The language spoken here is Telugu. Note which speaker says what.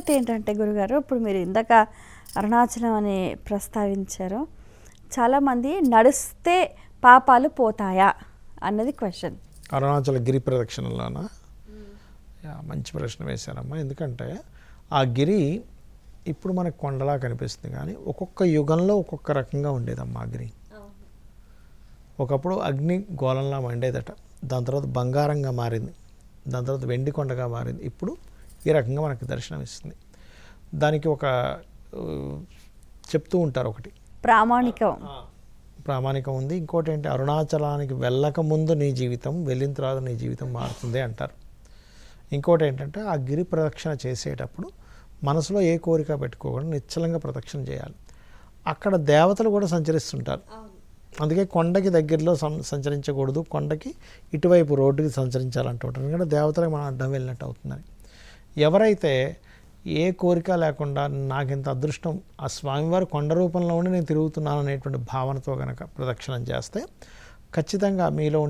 Speaker 1: ఇంకొకటి ఏంటంటే గురుగారు ఇప్పుడు మీరు ఇందాక అరుణాచలం అని ప్రస్తావించారు. చాలామంది నడిస్తే పాపాలు పోతాయా అన్నది క్వశ్చన్
Speaker 2: అరుణాచల గిరి ప్రదక్షిణలోనా? యా, మంచి ప్రశ్న వేశారమ్మా. ఎందుకంటే ఆ గిరి ఇప్పుడు మనకు కొండలా కనిపిస్తుంది కానీ ఒక్కొక్క యుగంలో ఒక్కొక్క రకంగా ఉండేదమ్మా ఆ గిరి. ఒకప్పుడు అగ్ని గోళంలా మండేదట. దాని తర్వాత బంగారంగా మారింది. దాని తర్వాత వెండి కొండగా మారింది. ఇప్పుడు ఈ రకంగా మనకు దర్శనం ఇస్తుంది దానికి ఒక చెప్తూ ఉంటారు ఒకటి.
Speaker 1: ప్రామాణికం.
Speaker 2: ప్రామాణికం ఉంది. ఇంకోటి ఏంటి అరుణాచలానికి వెళ్ళక ముందు నీ జీవితం వెళ్ళిన తర్వాత నీ జీవితం మారుతుంది అంటారు. ఇంకోటి ఏంటంటే ఆ గిరి ప్రదక్షిణ చేసేటప్పుడు మనసులో ఏ కోరిక పెట్టుకోకుండా నిశ్చలంగా ప్రదక్షిణ చేయాలి. అక్కడ దేవతలు కూడా సంచరిస్తుంటారు. అందుకే కొండకి దగ్గరలో సంచరించకూడదు. కొండకి ఇటువైపు రోడ్డుకి సంచరించాలంటుంటారు ఎందుకంటే దేవతలకు మనం అడ్డం వెళ్ళినట్టు అవుతుందని ఎవరైతే ఏ కోరిక లేకుండా నాకింత అదృష్టం ఆ స్వామివారి కొండ రూపంలో ఉండి నేను తిరుగుతున్నాను అనేటువంటి భావనతో కనుక ప్రదక్షిణం చేస్తే ఖచ్చితంగా మీలో